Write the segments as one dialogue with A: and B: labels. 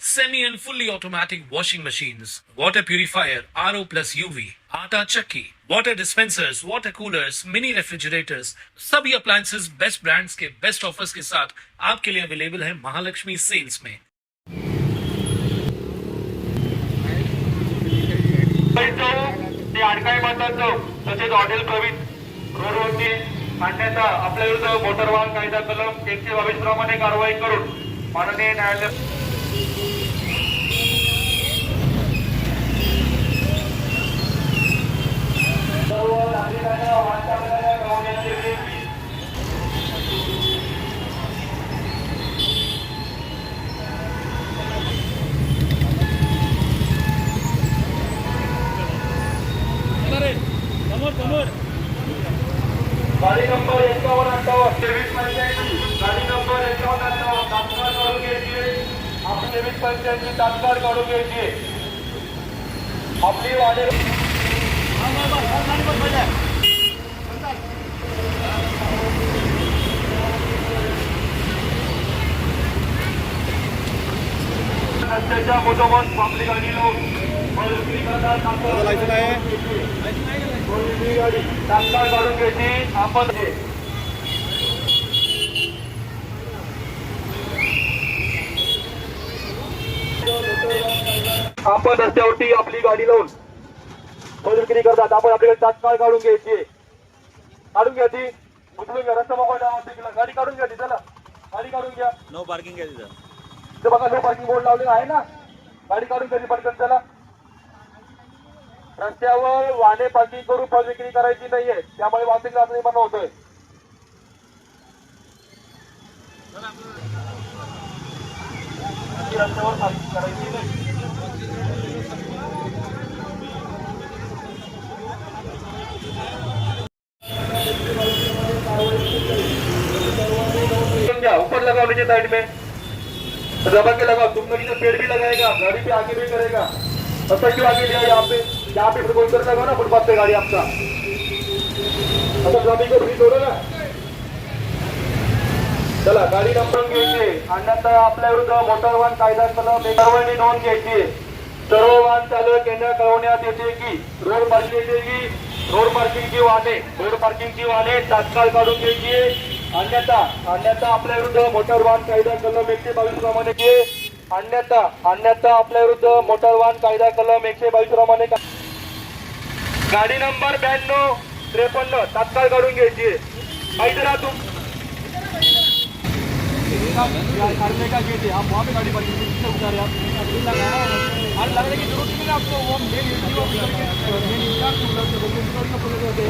A: semi and fully automatic washing machines, water purifier, RO plus UV, आटा चक्की, water dispensers, water coolers, mini refrigerators, सभी appliances best brands के best offers के साथ आपके लिए अवेलेबल है महालक्ष्मी सेल्स में
B: ते आपल्या विरुद्ध मोटर वाहन कायदा कलम एकशे बावीस प्रमाणे कारवाई करून माननीय न्यायालय सर्व आपली तेवीस पंच्याऐंशी तात्काळ काढून घ्यायची. आपली वाढे रस्त्याच्या मधोमध आपली गाडी बळकटी गाडी तात्काळ काढून घ्यायची. आपण आपण रस्त्यावरती आपली गाडी लावून बळकटी करतात आपण आपली गाडी तात्काळ काढून घ्यायची काढून घ्या ती. उचलून घ्या? रस्ता मोकळा गाडी काढून घ्या ती चला. गाडी काढून घ्या.
C: नो पार्किंग आहे तिथं.
B: बघा नो पार्किंग बोर्ड लावलेला आहे ना. गाडी काढून घ्यायची पटकन चला. रस्त्यावर वाहने पार्किंग करून फळ विक्री करायची नाहीये. त्यामुळे वाहतूक निर्माण होतोय. रस्त्यावर पार्किंग करायची नाही. ऊपर लगाओ नीचे साइड में दबा के लगाओ तुम नीचे पेड़ भी लगाएगा गाड़ी पे आगे भी करेगा। अच्छा क्यों आगे लिया यहाँ पे? यहाँ पे कोई कर लगा ना फुटपाथ पे गाड़ी आपका। अच्छा गाड़ी को फ्री छोड़ो ना। चला गाडी नंबर घ्यायची अन्यथा आपल्या विरुद्ध मोटर वाहन कायदा कलम नोंद घ्यायची सर्व वाहन चालक यांना कळवण्यात येते की रोड पार्किंग रोड पार्किंगची वाहने रोड पार्किंगची वाहने तात्काळ काढून घ्यायची अन्यथा अन्यथा आपल्या विरुद्ध मोटार वाहन कायदा कलम एकशे बावीस प्रमाणे अन्यथा अन्यथा आपल्या विरुद्ध मोटार वाहन कायदा कलम एकशे बावीस प्रमाणे गाडी नंबर ब्याण्णव त्रेपन्न तात्काळ काढून घ्यायची हैदराबाद करने का गेट है आप वहाँ पे गाड़ी पार्किंग किससे उतारे आप अरे लगने की ज़रूरत नहीं है आपको वो मेन मेन बोले होते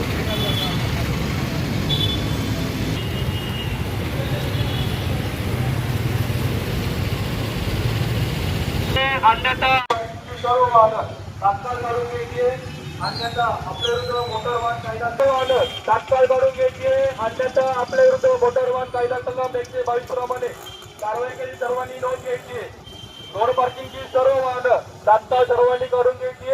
B: अन्यथा काढून घ्यायचे अन्यथा आपल्या विरुद्ध मोटर वाहन कायदा वाहन तात्काळ काढून घ्यायचे. अन्यथा आपल्या विरुद्ध मोटर वाहन कायदा कलम एकशे बावीस प्रमाणे कारवाई केली सर्वांनी नोंद घ्यायची. रोड पार्किंगची सर्व वाहन तात्काळ सर्वांनी काढून घ्यायची.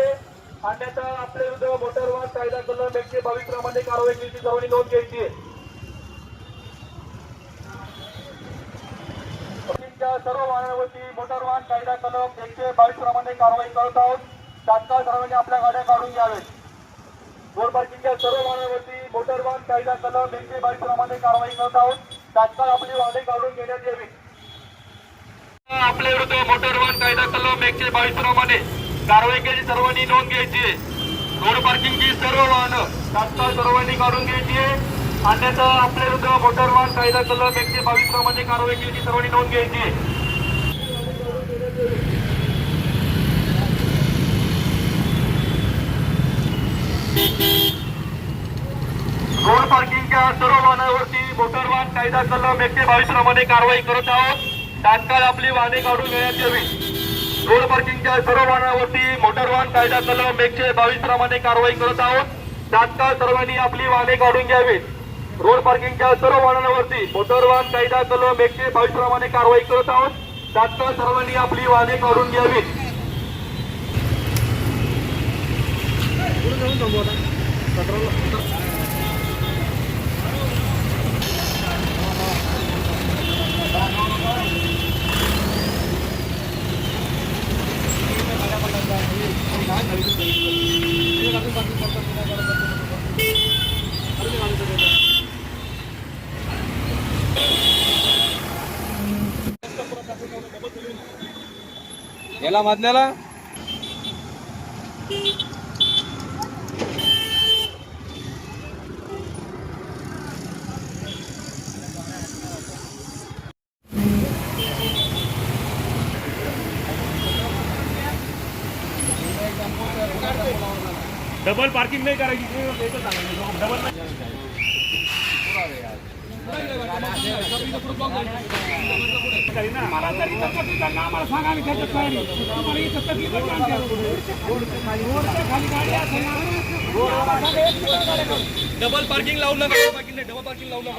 B: अन्यथा आपल्या विरुद्ध मोटर वाहन कायदा कलम एकशे बावीस प्रमाणे कारवाई केली सर्वांनी नोंद घ्यायची. सर्व वाहनावरती मोटर वाहन कायदा कलम एकशे बावीस प्रमाणे कारवाई करत आहोत. तात्काळ सर्वांनी आपल्या गाड्या काढून घ्यावेत. रोड पार्किंगच्या सर्व वाहनावरती मोटर वाहन कायदा कलम एकशे बावीस प्रमाणे कारवाई करत आहोत. तात्काळ आपली वाहने काढून घेण्यात यावी. आपल्या विरुद्ध मोटर वाहन कायदा कलम एकशे बावीस प्रमाणे कारवाई केली सर्वांनी नोंद घ्यायची रोड पार्किंगची सर्व वाहनं तात्काळ सर्वांनी काढून घ्यायची अन्यथा आपल्या विरुद्ध मोटर वाहन कायदा कलम एकशे बावीस प्रमाणे कारवाई केली सर्वांनी नोंद घ्यायची आहे पार्किंगच्या सर्व वाहनावरती मोटर वाहन कायदा कलम एकशे बावीस प्रमाणे कारवाई करत आहोत. तात्काळ आपली वाहने काढून घेण्यात यावी. रोड पार्किंगच्या सर्व वाहनावरती मोटर वाहन कायदा कलम एकशे बावीस प्रमाणे कारवाई करत आहोत. तात्काळ सर्वांनी आपली वाहने काढून घ्यावीत रोड पार्किंगच्या सर्व वाहनांवरती मोटर वाहन कायदा कलम एकशे बावीस प्रमाणे कारवाई करत आहोत. तात्काळ सर्वांनी आपली वाहने काढून घ्यावीत
C: याला मधल्याला
D: डबल पार्किंग नाही करायची. डबल मला तरी तक्रार त्यांना आम्हाला सांगा आम्ही त्याच्यात तयारी तुम्हाला इथं तकलीफ आहे का आमच्या? रोडच्या खाली गाडी असेल ना, रोड आम्हाला सांगा, एक मिनिट गाडी करू.
C: डबल पार्किंग लावू नका डबल पार्किंग नाही डबल पार्किंग लावू नका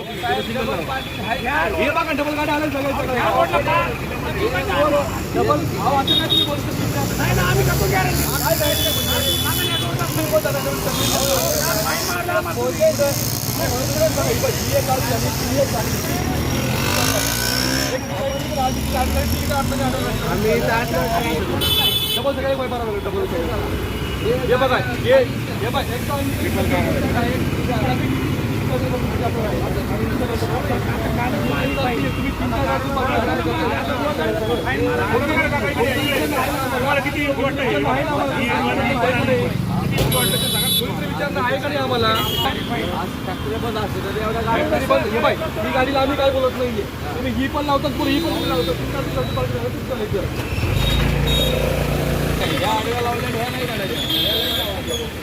C: हे बघा डबल गाडी आलं सगळं
D: या रोडला का?
C: डबल अहो, आता काय तुम्ही बोलता
D: नाही ना, आम्ही कसं guarantee?
C: डबल सगळे डबल हे बघा हे हे बघा
D: तुम्हाला किती?
C: विचारणं आहे का नाही आम्हाला? हे गाडीला आम्ही काय बोलत नाहीये. तुम्ही ही पण लावतात पुढे ही पण लावतात. या आडव्या लावल्या ह्या नाही काढायच्या.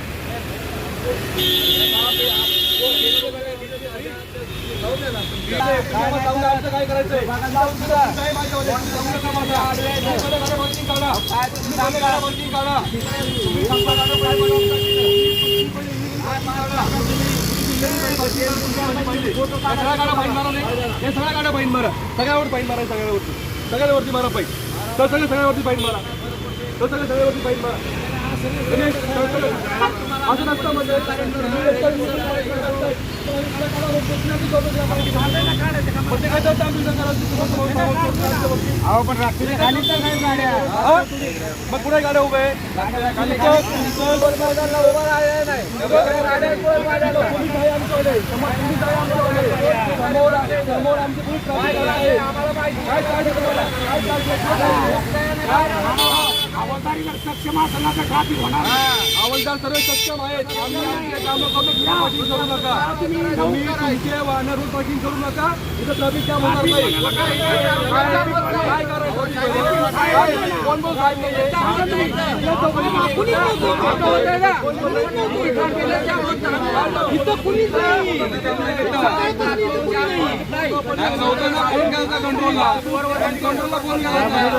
C: काय करायचंय काय सगळ्या गाड्या फाईन मारा. नाही हे सगळ्या गाड्या फाईन मारा. सगळ्यावर फाईन मारा. सगळ्यावरती सगळ्यावरती मारा. फाईन तर सगळे सगळ्यावरती फाईन मारा. तर सगळे सगळ्यावरती फाईन मारा. नसतं म्हणजे
D: अहो पण रात्री खाली तर नाही गाड्या?
C: मग कुठे गाड्या उभे आमची
D: हवालदारीला सक्षम असेल ना तर ट्रॅफिक होणार
C: हवालदार सर्व सक्षम आहेत आम्ही आमचे कामं करतो तुम्ही पार्किंग करू नका तुम्ही तुमचे वाहन रूट पार्किंग करू नका इथं ट्रॅफिक जाम होणार नाही काय करायचं? कोण बोल साहेब नाहीये? इथं कुणीच नाही. नव्हतं ना, कोण घ्यायचा कंट्रोलला कंट्रोलला कोण घ्यायचा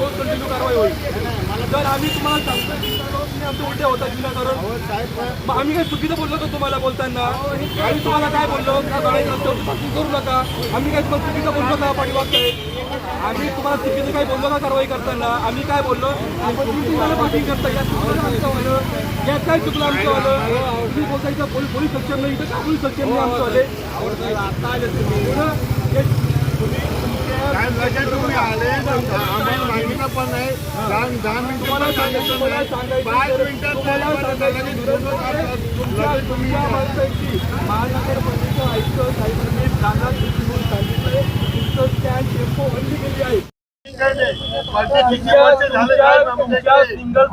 C: रोज कंटिन्यू कारवाई होईल तर आम्ही तुम्हाला सांगतो तुम्ही आमचे उलटे होतात विनाकारण मग आम्ही काही चुकीचं बोललो का तुम्हाला बोलताना आम्ही तुम्हाला काय बोललो पार्किंग करू नका आम्ही काय तुम्हाला चुकीचं बोललो का पाठीमागताय आम्ही तुम्हाला चुकीचं काय बोललो का कारवाई करताना आम्ही काय बोललो तुम्ही तुम्हाला पार्किंग करता यात चुकलं आमचं यात काय चुकलं आमचं आलं तुम्ही बोलतायचं पोलीस पोलीस सक्षम नाही इथं का पोलीस सक्षम नाही आमचं आले आता आले तुम्ही तुम्ही
E: तुम्ही आले आम्हाला पण नाही दहा मिनिटं
C: तुम्हाला सांगायचं
E: सांगितलं पाच मिनिटात
C: तुमच्या
E: तुम्ही
C: महानगरपालिका आयुक्त साहेबांनी म्हणून तुमचं स्टँड टेम्पो बंदी केली आहे
E: तुमच्या
C: सिंगल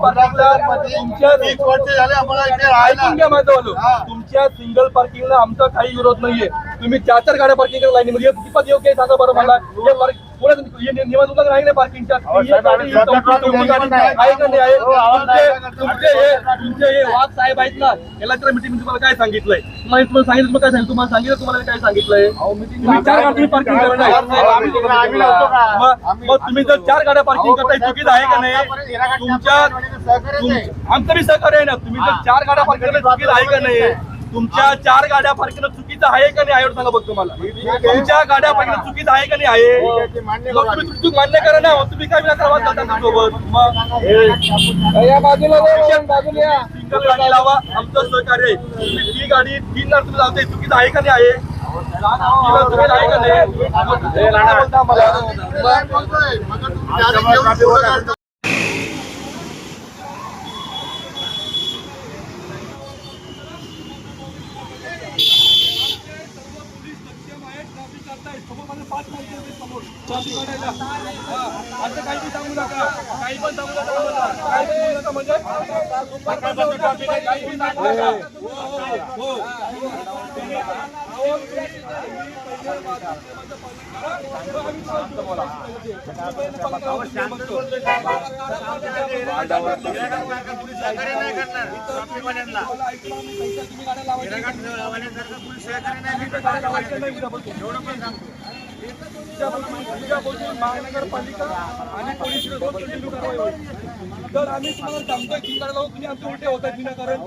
C: तुमच्या
E: वर्ष
C: तुमच्या सिंगल पार्किंगला आमचा काही विरोध नाहीये. तुम्ही चार चार गाड्या पार्किंग करा लाईनीमध्ये किती योग्य सांगा बरं मला हे पार्किंगच्या. आहे का नाही आहे? तुमचे हे तुमचे हे वाघ साहेब आहेत ना याला तर मीटिंग तुम्हाला काय सांगितलंय? तुम्हाला तुम्हाला सांगितलं तुम्हाला काय सांगितलं? तुम्हाला सांगितलं तुम्हाला काय सांगितलंय? तुम्ही चार गाडी पार्किंग? मग तुम्ही जर चार गाड्या पार्किंग करताय चुकीचं आहे का नाही? तुमच्या तुम- आमचं बी सहकार्य आहे ना. तुम्ही जर चार गाड्या पार्किंग करताय चुकीचं आहे का नाही? तुमच्या चार गाड्या पार्किंग चुकीचं आहे का नाही आहे एवढं सांगा बघ तुम्हाला तुमच्या गाड्या पार्किंग चुकीचं आहे का नाही आहे मग तुम्ही तुमची चूक मान्य करा ना मग तुम्ही काय वाद घालता सोबत मग
E: या बाजूला बाजूला
C: सिंगल गाडी लावा आमचं सहकार्य ती गाडी तीन तास तुम्ही लावताय चुकीचं आहे का नाही आहे आहे का नाही मग तुम्ही काय बोलता मला असं काही बी सांगू नका काही पण सांगू नका आम्हाला. काही पण बोलू नका म्हणजे काही बी सांगू नका. हो, हो. तुमच्यापासून महानगरपालिका आणि पोलीस रोज कंटिन्यू कारवाई होईल तर आम्ही तुम्हाला सांगतोय की लावून तुम्ही आमचे उलटे होतात विनाकारण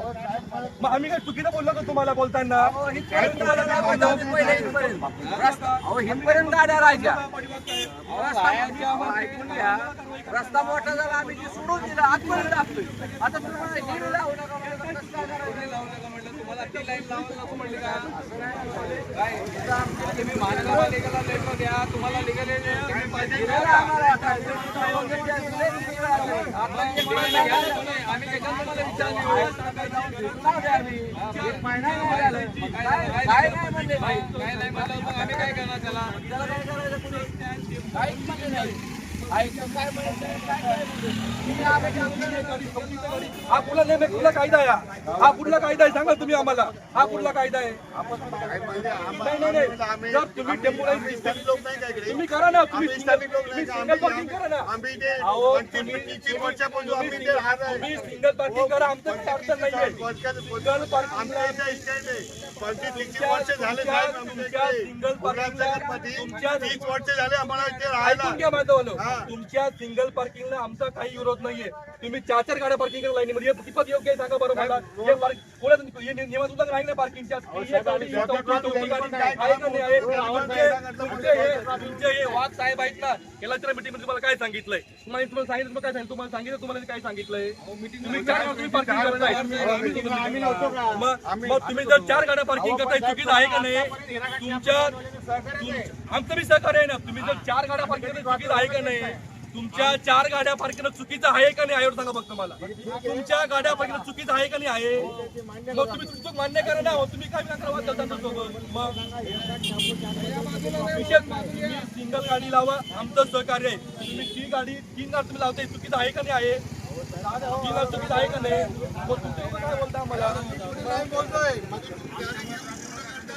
C: मग आम्ही काय चुकीचं बोललो का तुम्हाला बोलताना?
D: गाड्या राहायच्या रस्ता मोठा झाला आम्ही सोडून दिलं टाकतोय आता तुम्हाला लावू नका म्हणलं ती लाईन लावायला नको म्हणले का? काय? तुम्ही महानगरपालिकेला लेटर द्या तुम्हाला लिगल आम्ही त्याच्यात तुम्हाला विचारले काय नाही म्हणले? आम्ही काय करणार त्याला? त्याला काय नाही
C: हा कुठला नेम आहे कुठला कायदा आहे? हा? कुठला कायदा आहे सांगा तुम्ही आम्हाला. हा कुठला कायदा आहे. नाही नाही नाही. जर तुम्ही टेम्पोराईज तुम्ही करा ना तुम्ही सिंगल पार्किंग करा ना. अहो, तुम्ही- सिंगल पार्किंग करा आमचं काही अडचण नाहीये. सिंगल तुमच्या सिंगल पार्किंगला तुमच्या
E: तीस वर्ष झाले आम्हाला इथे राहायला.
C: तुमच्या सिंगल पार्किंगला आमचा काही विरोध नाहीये. तुम्ही चार चार गाड्या पार्किंग करा लाईनीमध्ये. हे कितपत योग्य आहे सांगा बरं मला. हे पार्क हे नियमात उल्लंघन आहे ना पार्किंगच्या ही गाडी ही चौकी- चौकी गाडी आहे का नाही? आहे तुमचे तुमचे हे तुमचे हे वाघ साहेब आहेत ना याला तर मीटिंग तुम्हाला काय सांगितलंय? तुम्हाला तुम्हाला सांगितलं तुम्हाला काय सांगितलं? तुम्हाला सांगितलं तुम्हाला काय सांगितलंय? तुम्ही चार गाड्या तुम्ही पार्किंग करताय
E: आम्ही नव्हतो का?
C: मग मग तुम्ही जर चार गाड्या पार्किंग करताय चुकीचं आहे का नाही? तुमच्या तुम- आमचं बी सहकार्य आहे ना. तुम्ही जर चार गाड्या पार्किंग करताय चुकीचं आहे का नाही तुमच्या चार गाड्या पार्किंग चुकीचं आहे का नाही आहे सांगा फक्त मला. तुमच्या गाड्या पार्किंग चुकीचं आहे का नाही आहे. मग तुम्ही तुमचं मान्य करा ना हो. तुम्ही काय विनाकारण करता सोबत? मग विशेष तुम्ही सिंगल गाडी लावा आमचं सहकार्य आहे. तुम्ही ती गाडी तीन गाडी तुम्ही लावताय चुकीचं आहे का नाही आहे. तीन गाडी चुकीचं आहे का नाही मग तुमचं काय बोलता मला